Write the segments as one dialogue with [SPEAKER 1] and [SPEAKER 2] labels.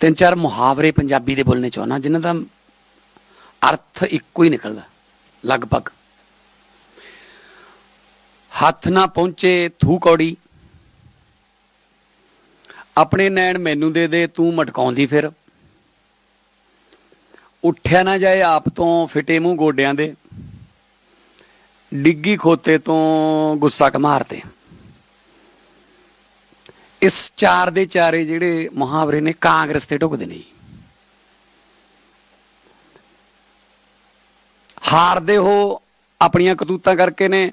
[SPEAKER 1] ਤਿੰਨ ਚਾਰ ਮੁਹਾਵਰੇ ਪੰਜਾਬੀ ਦੇ ਬੋਲਣੇ ਚਾਹੁੰਦਾ, ਜਿਨ੍ਹਾਂ ਦਾ ਅਰਥ ਇੱਕੋ ਹੀ ਨਿਕਲਦਾ, ਲਗਭਗ। ਹੱਥ ਨਾ ਪਹੁੰਚੇ ਥੂ ਕੌੜੀ। ਆਪਣੇ ਨੈਣ ਮੈਨੂੰ ਦੇ ਦੇ, ਤੂੰ ਮਟਕਾਉਂਦੀ ਫਿਰ। ਉੱਠਿਆ ਨਾ ਜਾਏ ਆਪ ਤੋਂ, ਫਿਟੇ ਮੂੰਹ ਗੋਡਿਆਂ ਦੇ। ਡਿੱਗੀ ਖੋਤੇ ਤੋਂ ਗੁੱਸਾ ਕਮਾਰਦੇ ਇਸ ਚਾਰ ਦੇ ਚਾਰੇ ਜਿਹੜੇ ਮੁਹਾਵਰੇ ਨੇ, ਕਾਂਗਰਸ ਤੇ ਢੁਕਦੇ ਨੇ ਜੀ। ਹਾਰਦੇ ਹੋ ਆਪਣੀਆਂ ਕਤੂਤਾਂ ਕਰਕੇ ਨੇ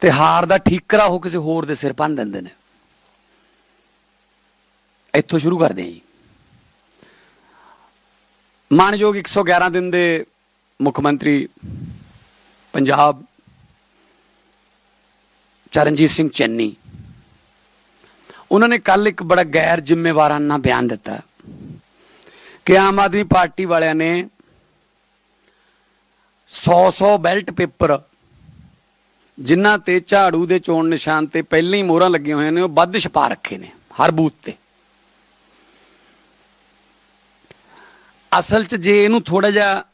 [SPEAKER 1] ਤੇ ਹਾਰ ਦਾ ਠੀਕਰਾ ਹੋ ਕਿਸੇ ਹੋਰ ਦੇ ਸਿਰ ਭੰਨ ਦਿੰਦੇ ਨੇ। ਇੱਥੋਂ ਸ਼ੁਰੂ ਕਰਦੇ ਹਾਂ ਜੀ। ਮਾਨਯੋਗ 111 ਦਿਨ ਦੇ ਮੁੱਖ ਮੰਤਰੀ ਪੰਜਾਬ ਚਰਨਜੀਤ ਸਿੰਘ ਚੰਨੀ ਉਹਨਾਂ ਨੇ ਕੱਲ ਇੱਕ ਬੜਾ ਗੈਰ ਜ਼ਿੰਮੇਵਾਰਾਨਾ ਬਿਆਨ ਦਿੱਤਾ। ਕਿ ਆਮ ਆਦਮੀ ਪਾਰਟੀ ਵਾਲਿਆਂ ਨੇ 100-100 ਬੈਲਟ ਪੇਪਰ, ਜਿਨ੍ਹਾਂ ਤੇ ਝਾੜੂ ਦੇ ਚੋਣ ਨਿਸ਼ਾਨ ਤੇ ਪਹਿਲਾਂ ਹੀ ਮੋਹਰਾਂ ਲੱਗੀਆਂ ਹੋਈਆਂ ਨੇ, ਉਹ ਵੱਧ ਛਪਾ ਰੱਖੇ ਨੇ, ਹਰ ਬੂਥ ਤੇ। ਅਸਲ 'ਚ ਜੇ ਇਹਨੂੰ ਥੋੜਾ ਜਿਹਾ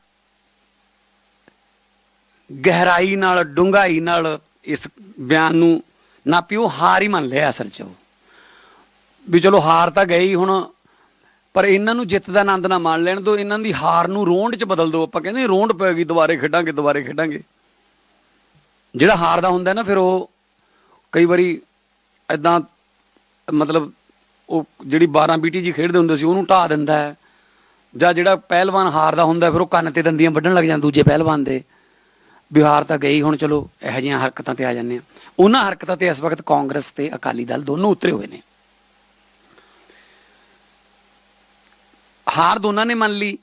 [SPEAKER 1] ਗਹਿਰਾਈ ਨਾਲ, ਡੂੰਘਾਈ ਨਾਲ ਇਸ ਬਿਆਨ ਨੂੰ ਨਾਪੀ ਉਹ ਹਾਰ ਹੀ ਮੰਨ ਲਿਆ ਅਸਲ 'ਚ ਉਹ। ਵੀ ਚਲੋ ਹਾਰ ਤਾਂ ਗਈ ਹੁਣ, ਪਰ ਇਹਨਾਂ ਨੂੰ ਜਿੱਤ ਦਾ ਆਨੰਦ ਨਾ ਮਾਣ ਲੈਣ ਦਿਓ ਇਹਨਾਂ ਦੀ ਹਾਰ ਨੂੰ ਰੋਂਡ 'ਚ ਬਦਲ ਦਿਓ ਆਪਾਂ ਕਹਿੰਦੇ ਰੋਂਡ ਪੈ ਦੁਬਾਰੇ ਖੇਡਾਂਗੇ ਦੁਬਾਰੇ ਖੇਡਾਂਗੇ। ਜਿਹੜਾ ਹਾਰਦਾ ਹੁੰਦਾ ਨਾ, ਫਿਰ ਉਹ ਕਈ ਵਾਰੀ ਐਦਾਂ ਮਤਲਬ ਉਹ ਜਿਹੜੀ 12 ਬੀਟੀ ਜੀ ਖੇਡਦੇ ਹੁੰਦੇ ਸੀ, ਉਹਨੂੰ ਢਾ ਦਿੰਦਾ ਹੈ। ਜਾਂ ਜਿਹੜਾ ਪਹਿਲਵਾਨ ਹਾਰਦਾ ਹੁੰਦਾ, ਫਿਰ ਉਹ ਕੰਨ ਤੇ ਦੰਦੀਆਂ ਵੱਢਣ ਲੱਗ ਜਾਂਦਾ, ਦੂਜੇ ਪਹਿਲਵਾਨ ਦੇ। ਬਿਹਾਰ ਤਾਂ ਗਈ, ਹੁਣ ਚਲੋ ਇਹੋ ਜਿਹੀਆਂ ਹਰਕਤਾਂ ਤੇ ਆ ਜਾਂਦੇ ਆ ਉਹਨਾਂ ਹਰਕਤਾਂ ਤੇ ਇਸ ਵਕਤ ਕਾਂਗਰਸ ਤੇ ਅਕਾਲੀ ਦਲ ਦੋਨੋਂ ਉਤਰੇ ਹੋਏ ਨੇ। ਹਾਰ ਦੋਨਾਂ ਨੇ ਮੰਨ ਲਈ।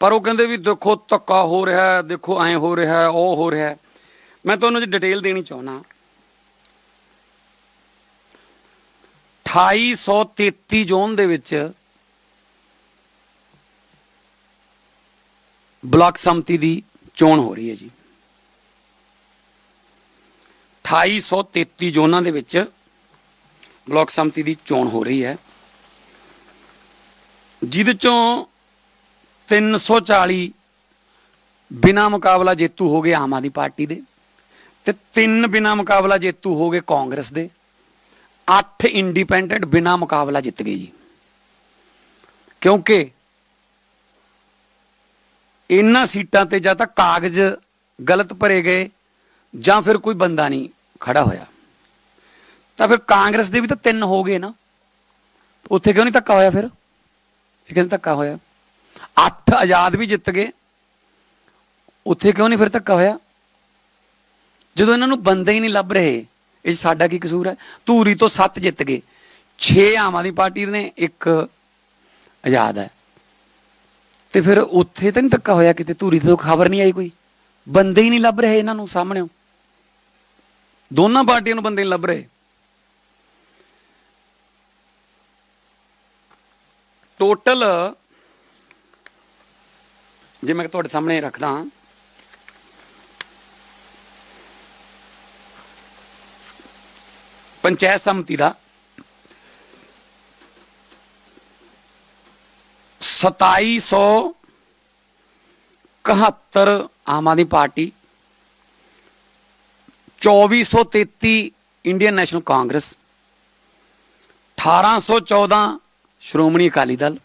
[SPEAKER 1] ਪਰ ਉਹ ਕਹਿੰਦੇ ਵੀ ਦੇਖੋ ਧੱਕਾ ਹੋ ਰਿਹਾ ਦੇਖੋ ਐ ਹੋ ਰਿਹਾ ਉਹ ਹੋ ਰਿਹਾ ਮੈਂ ਤੁਹਾਨੂੰ ਜੀ ਡਿਟੇਲ ਦੇਣੀ ਚਾਹੁੰਦਾ 2833 ਜ਼ੋਨ ਦੇ ਵਿੱਚ ਬਲਾਕ ਸੰਮਤੀ ਦੀ ਚੋਣ ਹੋ ਰਹੀ ਹੈ ਜੀ। 2833 ਜ਼ੋਨਾਂ ਦੇ ਵਿੱਚ ਬਲਾਕ ਸੰਮਤੀ ਦੀ ਚੋਣ ਹੋ ਰਹੀ ਹੈ। ਜਿਹਦੇ ਚੋਂ 340 ਬਿਨਾ ਮੁਕਾਬਲਾ ਜੇਤੂ ਹੋ ਗਏ ਆਮ ਆਦਮੀ ਪਾਰਟੀ ਦੇ ਤੇ ਤਿੰਨ ਬਿਨਾ ਮੁਕਾਬਲਾ ਜੇਤੂ ਹੋ ਗਏ ਕਾਂਗਰਸ ਦੇ 8 ਇੰਡੀਪੈਂਡੈਂਟ ਬਿਨਾ ਮੁਕਾਬਲਾ ਜਿੱਤ ਗਏ ਜੀ। ਕਿਉਂਕਿ ਇਹਨਾਂ ਸੀਟਾਂ ਤੇ ਜਾਂ ਤਾਂ ਕਾਗਜ਼ ਗਲਤ ਭਰੇ ਗਏ ਜਾਂ ਫਿਰ ਕੋਈ ਬੰਦਾ ਨਹੀਂ ਖੜਾ ਹੋਇਆ। ਤਾਂ ਫਿਰ ਕਾਂਗਰਸ ਦੇ ਵੀ ਤਾਂ ਤਿੰਨ ਹੋ ਗਏ ਨਾ। ਉੱਥੇ ਕਿਉਂ ਨਹੀਂ ਧੱਕਾ ਹੋਇਆ ਫਿਰ? ਇਹ ਕਹਿੰਦੇ ਧੱਕਾ ਹੋਇਆ। ਅੱਠ ਆਜ਼ਾਦ ਵੀ ਜਿੱਤ ਗਏ। ਉੱਥੇ ਕਿਉਂ ਨਹੀਂ ਫਿਰ ਧੱਕਾ ਹੋਇਆ? ਜਦੋਂ ਇਹਨਾਂ ਨੂੰ ਬੰਦੇ ਹੀ ਨਹੀਂ ਲੱਭ ਰਹੇ, ਇਹ 'ਚ ਸਾਡਾ ਕੀ ਕਸੂਰ ਹੈ? ਧੂਰੀ ਤੋਂ 7 ਜਿੱਤ ਗਏ। 6 ਆਮ ਆਦਮੀ ਪਾਰਟੀ ਨੇ, ਇੱਕ ਆਜ਼ਾਦ ਹੈ। ਤੇ ਫਿਰ ਉੱਥੇ ਤਾਂ ਨਹੀਂ ਧੱਕਾ ਹੋਇਆ ਕਿਤੇ? ਧੂਰੀ ਤੋਂ ਖਬਰ ਨਹੀਂ ਆਈ ਕੋਈ। ਬੰਦੇ ਹੀ ਨਹੀਂ ਲੱਭ ਰਹੇ ਇਹਨਾਂ ਨੂੰ ਸਾਹਮਣੇ ਦੋਨਾਂ ਪਾਰਟੀਆਂ ਨੂੰ ਬੰਦੇ ਨਹੀਂ ਲੱਭ ਰਹੇ। ਟੋਟਲ ਜੇ ਮੈਂ ਤੁਹਾਡੇ ਸਾਹਮਣੇ ਰੱਖਦਾ ਪੰਚਾਇਤ ਸਮਿਤੀ ਦਾ 2771 Aam Aadmi Party 2433 Indian National Congress 1814 Shiromani Akali Dal.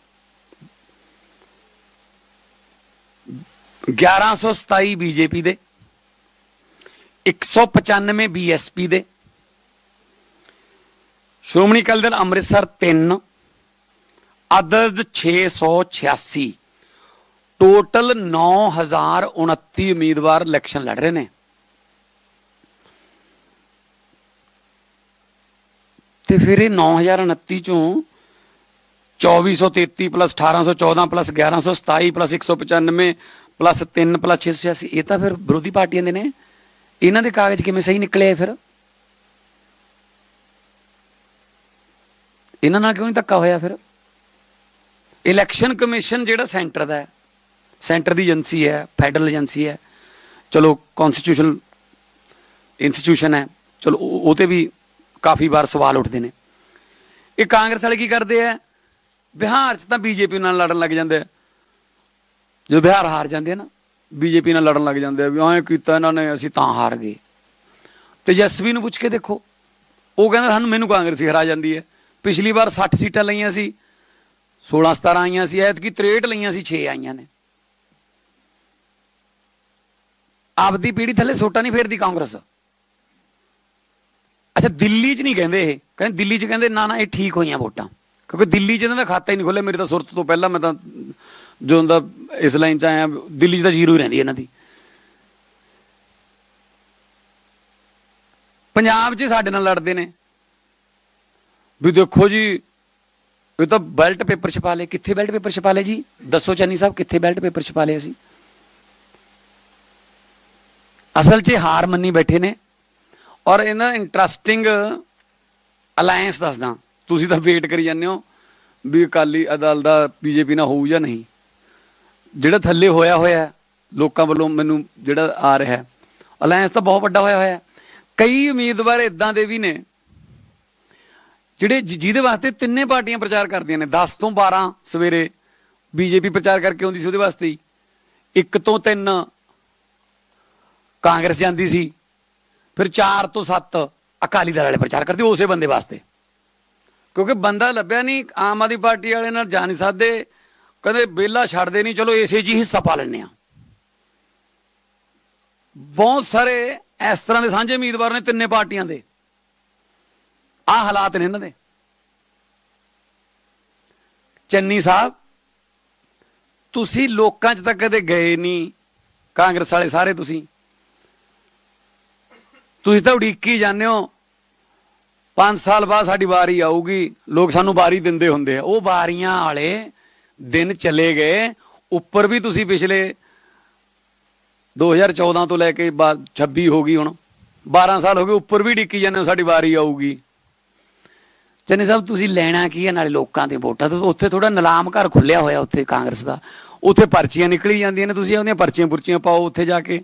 [SPEAKER 1] 1127 BJP ਦੇ 195 ਬੀਐਸਪੀ ਦੇ, ਸ਼੍ਰੋਮਣੀ ਅਕਾਲੀ ਦਲ ਅੰਮ੍ਰਿਤਸਰ 3 ਅਦਰਜ 686 ਟੋਟਲ 9029 ਉਮੀਦਵਾਰ ਇਲੈਕਸ਼ਨ ਲੜ ਰਹੇ ਨੇ। ਤੇ ਫਿਰ ਇਹ 9029 ਚੋਂ 2433 plus 1814 plus 1127 plus 195 plus 3 plus 686 ਇਹ ਤਾਂ ਫਿਰ ਵਿਰੋਧੀ ਪਾਰਟੀਆਂ ਦੇ ਨੇ। ਇਹਨਾਂ ਦੇ ਕਾਗਜ਼ ਕਿਵੇਂ ਸਹੀ ਨਿਕਲੇ ਫਿਰ? ਇਹਨਾਂ ਨਾਲ ਕਿਉਂ ਨਹੀਂ ਧੱਕਾ ਹੋਇਆ ਫਿਰ? ਇਲੈਕਸ਼ਨ ਕਮਿਸ਼ਨ ਜਿਹੜਾ ਸੈਂਟਰ ਦਾ ਹੈ, ਸੈਂਟਰ ਦੀ ਏਜੰਸੀ ਹੈ, ਫੈਡਰਲ ਏਜੰਸੀ ਹੈ। ਚਲੋ ਕਨਸਟੀਟਿਊਸ਼ਨਲ ਇੰਸਟੀਟਿਊਸ਼ਨ ਹੈ। ਚਲੋ, ਉਹ ਤੇ ਵੀ ਕਾਫੀ ਵਾਰ ਸਵਾਲ ਉੱਠਦੇ ਨੇ। ਇਹ ਕਾਂਗਰਸ ਵਾਲੇ ਕੀ ਕਰਦੇ ਆ? ਬਿਹਾਰ 'ਚ ਤਾਂ ਬੀਜੇਪੀ ਨਾਲ ਲੜਨ ਲੱਗ ਜਾਂਦੇ ਆ। ਜਦੋਂ ਬਿਹਾਰ ਹਾਰ ਜਾਂਦੇ ਆ ਨਾ, ਬੀਜੇਪੀ ਨਾਲ ਲੜਨ ਲੱਗ ਜਾਂਦੇ ਆ ਵੀ ਐਂ ਕੀਤਾ ਇਹਨਾਂ ਨੇ, ਅਸੀਂ ਤਾਂ ਹਾਰ ਗਏ। ਤੇਜਸਵੀ ਨੂੰ ਪੁੱਛ ਕੇ ਦੇਖੋ। ਉਹ ਕਹਿੰਦਾ, ਸਾਨੂੰ ਮੈਨੂੰ ਕਾਂਗਰਸੀ ਹਰਾ ਜਾਂਦੀ ਹੈ। ਪਿਛਲੀ ਵਾਰ 60 ਸੀਟਾਂ ਲਈਆਂ ਸੀ 16 17 ਆਈਆਂ ਸੀ, ਐਤਕੀ 63 ਲਈਆਂ ਸੀ 6 ਆਈਆਂ ਨੇ। ਆਪਦੀ ਪੀੜੀ ਥੱਲੇ ਸੋਟਾ ਨਹੀਂ ਫੇਰਦੀ ਕਾਂਗਰਸ। ਅੱਛਾ, ਦਿੱਲੀ 'ਚ ਨਹੀਂ ਕਹਿੰਦੇ ਇਹ। ਕਹਿੰਦੇ ਦਿੱਲੀ 'ਚ ਕਹਿੰਦੇ, ਨਾ ਨਾ, ਇਹ ਠੀਕ ਹੋਈਆਂ ਵੋਟਾਂ। ਕਿਉਂਕਿ ਦਿੱਲੀ 'ਚ ਇਹਨਾਂ ਦਾ ਖਾਤਾ ਹੀ ਨਹੀਂ ਖੁੱਲਿਆ ਮੇਰੇ ਤਾਂ ਸੁਰਤ ਤੋਂ ਪਹਿਲਾਂ ਮੈਂ ਤਾਂ ਜੋ ਹੁੰਦਾ ਇਸ ਲਾਈਨ 'ਚ ਆਇਆ, ਦਿੱਲੀ 'ਚ ਤਾਂ ਜ਼ੀਰੋ ਹੀ ਰਹਿੰਦੀ ਇਹਨਾਂ ਦੀ। ਪੰਜਾਬ 'ਚ ਸਾਡੇ ਨਾਲ ਲੜਦੇ ਨੇ। ਵੀ ਦੇਖੋ ਜੀ, ਇਹ ਤਾਂ ਬੈਲਟ ਪੇਪਰ ਛਪਾ ਲਏ। ਕਿੱਥੇ ਬੈਲਟ ਪੇਪਰ ਛਪਾ ਲਏ ਜੀ? ਦੱਸੋ ਚੰਨੀ ਸਾਹਿਬ, ਕਿੱਥੇ ਬੈਲਟ ਪੇਪਰ ਛਪਾ ਲਏ ਅਸੀਂ? ਅਸਲ 'ਚ ਹਾਰ ਮੰਨੀ ਬੈਠੇ ਨੇ। ਔਰ ਇਹਨਾਂ ਇੰਟਰਸਟਿੰਗ ਅਲਾਈਅੰਸ ਦੱਸਦਾ। ਤੁਸੀਂ ਤਾਂ ਵੇਟ ਕਰੀ ਜਾਂਦੇ ਹੋ ਵੀ ਅਕਾਲੀ ਅਦਲ ਦਾ ਬੀਜੇਪੀ ਨਾਲ ਹੋਊ ਜਾਂ ਨਹੀਂ। ਜਿਹੜਾ ਥੱਲੇ ਹੋਇਆ ਹੋਇਆ ਲੋਕਾਂ ਵੱਲੋਂ ਮੈਨੂੰ ਜਿਹੜਾ ਆ ਰਿਹਾ ਹੈ ਅਲਾਈਅੰਸ ਤਾਂ ਬਹੁਤ ਵੱਡਾ ਹੋਇਆ ਹੋਇਆ ਕਈ ਉਮੀਦਵਾਰ ਇਦਾਂ ਦੇ ਵੀ ਨੇ, ਜਿਹੜੇ ਜਿਹਦੇ ਵਾਸਤੇ ਤਿੰਨੇ ਪਾਰਟੀਆਂ ਪ੍ਰਚਾਰ ਕਰਦੀਆਂ ਨੇ। 10 ਤੋਂ 12 ਸਵੇਰੇ ਬੀਜੇਪੀ ਪ੍ਰਚਾਰ ਕਰਕੇ ਆਉਂਦੀ ਸੀ ਉਹਦੇ ਵਾਸਤੇ ਹੀ। 1 ਤੋਂ ਤਿੰਨ ਕਾਂਗਰਸ ਜਾਂਦੀ ਸੀ, ਫਿਰ 4 ਤੋਂ 7 ਅਕਾਲੀ ਦਲ ਵਾਲੇ ਪ੍ਰਚਾਰ ਕਰਦੇ, ਉਸੇ ਬੰਦੇ ਵਾਸਤੇ। ਕਿਉਂਕਿ ਬੰਦਾ ਲੱਭਿਆ ਨਹੀਂ, ਆਮ ਆਦਮੀ ਪਾਰਟੀ ਵਾਲੇ ਨਾਲ ਜਾ ਨਹੀਂ ਸਕਦੇ। ਕਹਿੰਦੇ ਬੇਲਾ ਛੱਡਦੇ ਨਹੀਂ, ਚਲੋ ਇਸੇ ਜੀ ਹਿੱਸਾ ਪਾ ਲੈਣੇ ਆ ਬਹੁਤ ਸਾਰੇ ਇਸ ਤਰ੍ਹਾਂ ਦੇ ਸਾਂਝੇ ਉਮੀਦਵਾਰ ਨੇ ਤਿੰਨੇ ਪਾਰਟੀਆਂ ਦੇ। ਆ ਹਾਲਾਤ ਨੇ ਇਹਨਾਂ ਦੇ। ਚੰਨੀ ਸਾਹਿਬ, ਤੁਸੀਂ ਲੋਕਾਂ 'ਚ ਤਾਂ ਕਦੇ ਗਏ ਨਹੀਂ, ਕਾਂਗਰਸ ਵਾਲੇ ਸਾਰੇ ਤੁਸੀਂ। ਤੁਸੀਂ ਤਾਂ ਉਡੀਕੀ ਜਾਂਦੇ ਹੋ 5 ਸਾਲ ਬਾਅਦ ਸਾਡੀ ਵਾਰੀ ਆਊਗੀ, ਲੋਕ ਸਾਨੂੰ ਵਾਰੀ ਦਿੰਦੇ ਹੁੰਦੇ ਆ। ਉਹ ਵਾਰੀਆਂ ਵਾਲੇ ਦਿਨ ਚਲੇ ਗਏ। ਉੱਪਰ ਵੀ ਤੁਸੀਂ ਪਿਛਲੇ 2014 ਤੋਂ ਲੈ ਕੇ 26 ਹੋ ਗਈ ਹੁਣ 12 ਸਾਲ ਹੋ ਗਏ, ਉੱਪਰ ਵੀ ਡਿੱਕੀ ਜਾਂਦੇ ਸਾਡੀ ਵਾਰੀ ਆਊਗੀ। ਚੰਨੀ ਸਾਹਿਬ, ਤੁਸੀਂ ਲੈਣਾ ਕੀ ਹੈ ਨਾਲੇ ਲੋਕਾਂ ਦੇ ਵੋਟਾਂ ਤੋਂ ਉੱਥੇ ਥੋੜਾ ਨਿਲਾਮ ਘਰ ਖੁੱਲਿਆ ਹੋਇਆ ਉੱਥੇ ਕਾਂਗਰਸ ਦਾ। ਉੱਥੇ ਪਰਚੀਆਂ ਨਿਕਲੀ ਜਾਂਦੀਆਂ ਨੇ, ਤੁਸੀਂ ਉਹਦੀਆਂ ਪਰਚੀਆਂ ਪੁਰਚੀਆਂ ਪਾਓ ਉੱਥੇ ਜਾ ਕੇ।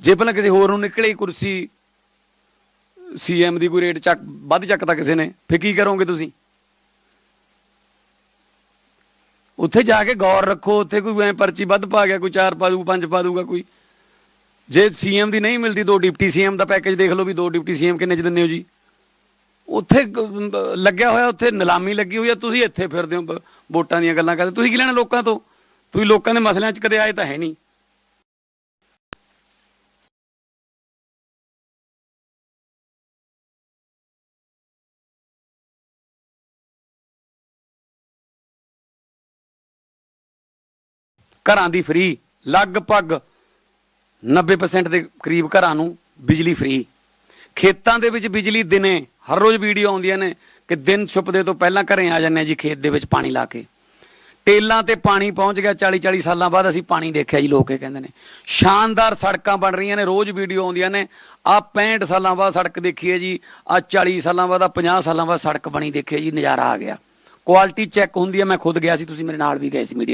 [SPEAKER 1] ਜੇ ਪਹਿਲਾਂ ਕਿਸੇ ਹੋਰ ਨੂੰ ਨਿਕਲੇ ਕੁਰਸੀ ਸੀਐਮ ਦੀ ਕੋਈ ਰੇਟ ਚੱਕ, ਵੱਧ ਚੱਕਤਾ ਕਿਸੇ ਨੇ ਫੇ ਕੀ ਕਰੋਗੇ ਤੁਸੀਂ? ਉੱਥੇ ਜਾ ਕੇ ਗੌਰ ਰੱਖੋ, ਉੱਥੇ ਕੋਈ ਐ ਪਰਚੀ ਵੱਧ ਪਾ ਗਿਆ, ਕੋਈ ਚਾਰ ਪਾ ਦੂ, ਪੰਜ ਪਾ ਦੂਗਾ ਕੋਈ। ਜੇ ਸੀਐਮ ਦੀ ਨਹੀਂ ਮਿਲਦੀ ਦੋ ਡਿਪਟੀ ਸੀਐਮ ਦਾ ਪੈਕੇਜ ਦੇਖ ਲਓ ਵੀ ਦੋ ਡਿਪਟੀ ਸੀਐਮ ਕਿੰਨੇ ਚ ਦਿੰਦੇ ਹੋ ਜੀ। ਉੱਥੇ ਲੱਗਿਆ ਹੋਇਆ, ਉੱਥੇ ਨਿਲਾਮੀ ਲੱਗੀ ਹੋਈ ਆ, ਤੁਸੀਂ ਇੱਥੇ ਫਿਰਦੇ ਹੋ ਵੋਟਾਂ ਦੀਆਂ ਗੱਲਾਂ ਕਰਦੇ ਤੁਸੀਂ ਕੀ ਲੈਣਾ ਲੋਕਾਂ ਤੋਂ? ਤੁਸੀਂ ਲੋਕਾਂ ਦੇ ਮਸਲਿਆਂ 'ਚ ਕਦੇ ਆਏ ਤਾਂ ਹੈ ਨਹੀਂ। ਘਰਾਂ ਦੀ ਫ੍ਰੀ ਲਗਭਗ 90% ਦੇ ਕਰੀਬ ਘਰਾਂ ਨੂੰ ਬਿਜਲੀ ਫ੍ਰੀ ਖੇਤਾਂ ਦੇ ਵਿੱਚ ਬਿਜਲੀ ਦਿਨੇ, ਹਰ ਰੋਜ਼ ਵੀਡੀਓ ਆਉਂਦੀਆਂ ਨੇ ਕਿ ਦਿਨ ਛੁਪਦੇ ਤੋਂ ਪਹਿਲਾਂ ਘਰੇ ਆ ਜਾਂਦੇ ਆ ਜੀ ਖੇਤ ਦੇ ਵਿੱਚ ਪਾਣੀ ਲਾ ਕੇ। ਟੇਲਾਂ ਤੇ ਪਾਣੀ ਪਹੁੰਚ ਗਿਆ 40 40 ਸਾਲਾਂ ਬਾਅਦ ਅਸੀਂ ਪਾਣੀ ਦੇਖਿਆ ਜੀ, ਲੋਕ ਇਹ ਕਹਿੰਦੇ ਨੇ। ਸ਼ਾਨਦਾਰ ਸੜਕਾਂ ਬਣ ਰਹੀਆਂ ਨੇ, ਰੋਜ਼ ਵੀਡੀਓ ਆਉਂਦੀਆਂ ਨੇ। ਆ 65 ਸਾਲਾਂ ਬਾਅਦ ਸੜਕ ਦੇਖੀ ਹੈ ਜੀ ਆ 40 ਸਾਲਾਂ ਬਾਅਦ ਆ 50 ਸਾਲਾਂ ਬਾਅਦ ਸੜਕ ਬਣੀ ਦੇਖੀ ਹੈ ਜੀ, ਨਜ਼ਾਰਾ ਆ ਗਿਆ। ਕੁਆਲਿਟੀ ਚੈੱਕ ਹੁੰਦੀ ਹੈ, ਮੈਂ ਖੁਦ ਗਿਆ ਸੀ, ਤੁਸੀਂ ਮੇਰੇ ਨਾਲ ਵੀ ਗਏ ਸੀ ਮੀਡੀਆ